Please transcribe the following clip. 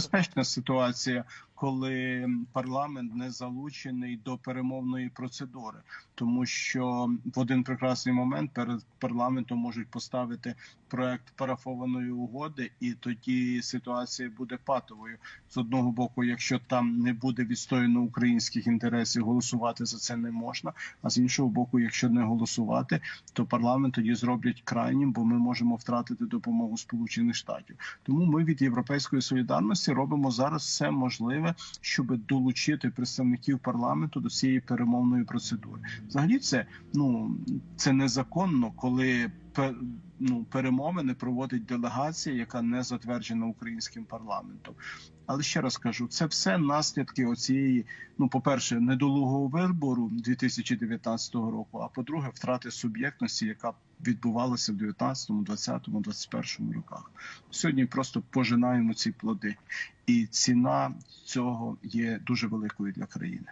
небезпечна ситуація, коли парламент не залучений до перемовної процедури, тому що в один прекрасний момент перед парламентом можуть поставити проект парафованої угоди, і тоді ситуація буде патовою. З одного боку, якщо там не буде відстояно українських інтересів, голосувати за це не можна. А з іншого боку, якщо не голосувати, то парламент тоді зроблять крайнім, бо ми можемо втратити допомогу Сполучених Штатів. Тому ми від європейської солідарності робимо зараз все можливе, щоб долучити представників парламенту до цієї перемовної процедури. Взагалі, це ну це незаконно, коли ну, перемовини проводить делегація, яка не затверджена українським парламентом. Але ще раз кажу, це все наслідки оцієї, ну, по-перше, недолугого вибору 2019 року, а по-друге, втрати суб'єктності, яка відбувалася в 19, 20, 21 роках. Сьогодні просто пожинаємо ці плоди, і ціна цього є дуже великою для країни.